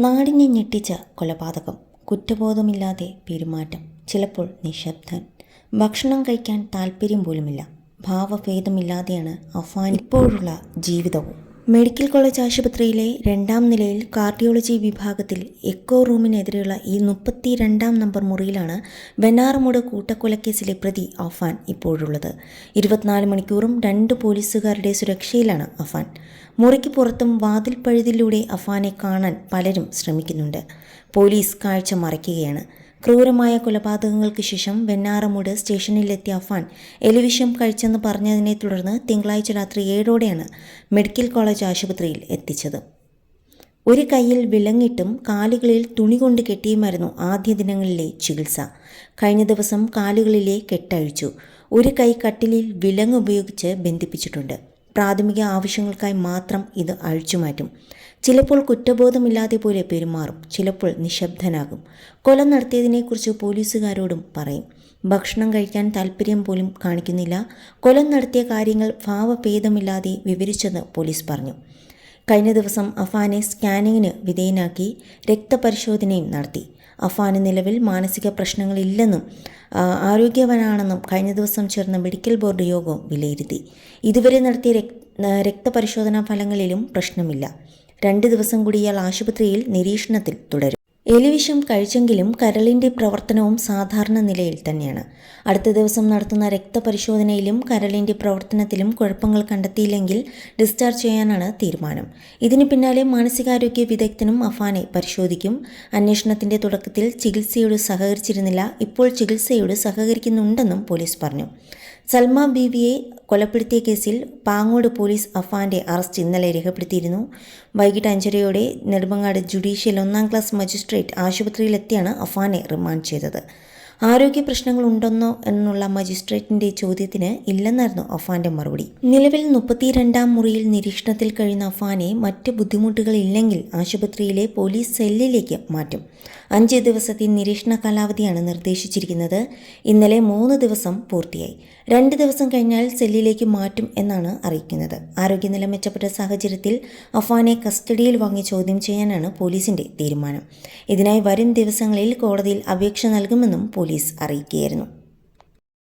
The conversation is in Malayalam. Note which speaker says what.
Speaker 1: നാടിനെ ഞെട്ടിച്ച കൊലപാതകം കുറ്റബോധമില്ലാതെ പെരുമാറ്റം ചിലപ്പോൾ നിശബ്ദൻ. ഭക്ഷണം കഴിക്കാൻ താല്പര്യം പോലുമില്ല. ഭാവഭേദമില്ലാതെയാണ് അഫാൻ ഇപ്പോഴുള്ള ജീവിതവും. മെഡിക്കൽ കോളേജ് ആശുപത്രിയിലെ രണ്ടാം നിലയിൽ കാർഡിയോളജി വിഭാഗത്തിൽ എക്കോ റൂമിനെതിരെയുള്ള ഈ മുപ്പത്തി രണ്ടാം നമ്പർ മുറിയിലാണ് വെനാറമൂട് കൂട്ടക്കൊലക്കേസിലെ പ്രതി അഫാൻ ഇപ്പോഴുള്ളത്. ഇരുപത്തിനാല് മണിക്കൂറും രണ്ട് പോലീസുകാരുടെ സുരക്ഷയിലാണ് അഫാൻ. മുറിക്ക് പുറത്തും വാതിൽ പഴുതിലൂടെ അഫാനെ കാണാൻ പലരും ശ്രമിക്കുന്നുണ്ട്. പോലീസ് കാഴ്ച മറയ്ക്കുകയാണ്. ക്രൂരമായ കൊലപാതകങ്ങൾക്ക് ശേഷം വെണ്ണാറമൂട് സ്റ്റേഷനിലെത്തിയ അഫാൻ എലിവിഷം കഴിച്ചെന്ന് പറഞ്ഞതിനെ തുടർന്ന് തിങ്കളാഴ്ച രാത്രി ഏഴോടെയാണ് മെഡിക്കൽ കോളേജ് ആശുപത്രിയിൽ എത്തിച്ചത്. ഒരു കൈയിൽ വിലങ്ങിട്ടും കാലുകളിൽ തുണി കൊണ്ട് കെട്ടിയുമായിരുന്നു ആദ്യ ദിനങ്ങളിലെ ചികിത്സ. കഴിഞ്ഞ ദിവസം കാലുകളിലെ കെട്ടഴിച്ചു. ഒരു കൈ കട്ടിലിൽ വിലങ്ങ് ഉപയോഗിച്ച് ബന്ധിപ്പിച്ചിട്ടുണ്ട്. പ്രാഥമിക ആവശ്യങ്ങൾക്കായി മാത്രം ഇത് അഴിച്ചുമാറ്റും. ചിലപ്പോൾ കുറ്റബോധമില്ലാതെ പോലെ പെരുമാറും. ചിലപ്പോൾ നിശബ്ദനാകും. കൊല നടത്തിയതിനെക്കുറിച്ച് പോലീസുകാരോടും പറയും. ഭക്ഷണം കഴിക്കാൻ താല്പര്യം പോലും കാണിക്കുന്നില്ല. കൊല നടത്തിയ കാര്യങ്ങൾ ഭാവഭേദമില്ലാതെ വിവരിച്ചത് പോലീസ് പറഞ്ഞു. കഴിഞ്ഞ ദിവസം അഫാനെ സ്കാനിങ്ങിന് വിധേയനാക്കി രക്തപരിശോധനയും നടത്തി. അഫാന് നിലവിൽ മാനസിക പ്രശ്നങ്ങളില്ലെന്നും ആരോഗ്യവനാണെന്നും കഴിഞ്ഞ ദിവസം ചേർന്ന മെഡിക്കൽ ബോർഡ് യോഗം വിലയിരുത്തി. ഇതുവരെ നടത്തിയ രക്- രക്തപരിശോധനാ ഫലങ്ങളിലും പ്രശ്നമില്ല. രണ്ട് ദിവസം കൂടി ഇയാൾ ആശുപത്രിയിൽ നിരീക്ഷണത്തിൽ തുടരും. എലിവിഷം കഴിച്ചെങ്കിലും കരളിന്റെ പ്രവർത്തനവും സാധാരണ നിലയിൽ തന്നെയാണ്. അടുത്ത ദിവസം നടത്തുന്ന രക്തപരിശോധനയിലും കരളിന്റെ പ്രവർത്തനത്തിലും കുഴപ്പങ്ങൾ കണ്ടെത്തിയില്ലെങ്കിൽ ഡിസ്ചാർജ് ചെയ്യാനാണ് തീരുമാനം. ഇതിന് പിന്നാലെ മാനസികാരോഗ്യ വിദഗ്ധനും അഫാനെ പരിശോധിക്കും. അന്വേഷണത്തിന്റെ തുടക്കത്തിൽ ചികിത്സയോട് സഹകരിച്ചിരുന്നില്ല. ഇപ്പോൾ ചികിത്സയോട് സഹകരിക്കുന്നുണ്ടെന്നും പോലീസ് പറഞ്ഞു. സൽമ ബീവിയെ കൊലപ്പെടുത്തിയ കേസിൽ പാങ്ങോട് പോലീസ് അഫാന്റെ അറസ്റ്റ് ഇന്നലെ രേഖപ്പെടുത്തിയിരുന്നു. വൈകിട്ട് അഞ്ചരയോടെ നെടുമങ്ങാട് ജുഡീഷ്യൽ ഒന്നാം ക്ലാസ് മജിസ്ട്രേറ്റ് ആശുപത്രിയിലെത്തിയാണ് അഫാനെ റിമാൻഡ് ചെയ്തത്. ആരോഗ്യ പ്രശ്നങ്ങളുണ്ടെന്നോ എന്നുള്ള മജിസ്ട്രേറ്റിന്റെ ചോദ്യത്തിന് ഇല്ലെന്നായിരുന്നു അഫാന്റെ മറുപടി. നിലവിൽ മുപ്പത്തിരണ്ടാം മുറിയിൽ നിരീക്ഷണത്തിൽ കഴിയുന്ന അഫാനെ മറ്റ് ബുദ്ധിമുട്ടുകളില്ലെങ്കിൽ ആശുപത്രിയിലെ പോലീസ് സെല്ലിലേക്ക് മാറ്റും. അഞ്ച് ദിവസത്തെ നിരീക്ഷണ കാലാവധിയാണ് നിർദ്ദേശിച്ചിരിക്കുന്നത്. ഇന്നലെ മൂന്ന് ദിവസം പൂർത്തിയായി. രണ്ട് ദിവസം കഴിഞ്ഞാൽ സെല്ലിലേക്ക് മാറ്റും എന്നാണ് അറിയിക്കുന്നത്. ആരോഗ്യനില മെച്ചപ്പെട്ട സാഹചര്യത്തിൽ അഫാനെ കസ്റ്റഡിയിൽ വാങ്ങി ചോദ്യം ചെയ്യാനാണ് പോലീസിന്റെ തീരുമാനം. ഇതിനായി വരും ദിവസങ്ങളിൽ കോടതിയിൽ അപേക്ഷ നൽകുമെന്നും പോലീസ് അറിയിക്കുകയായിരുന്നു.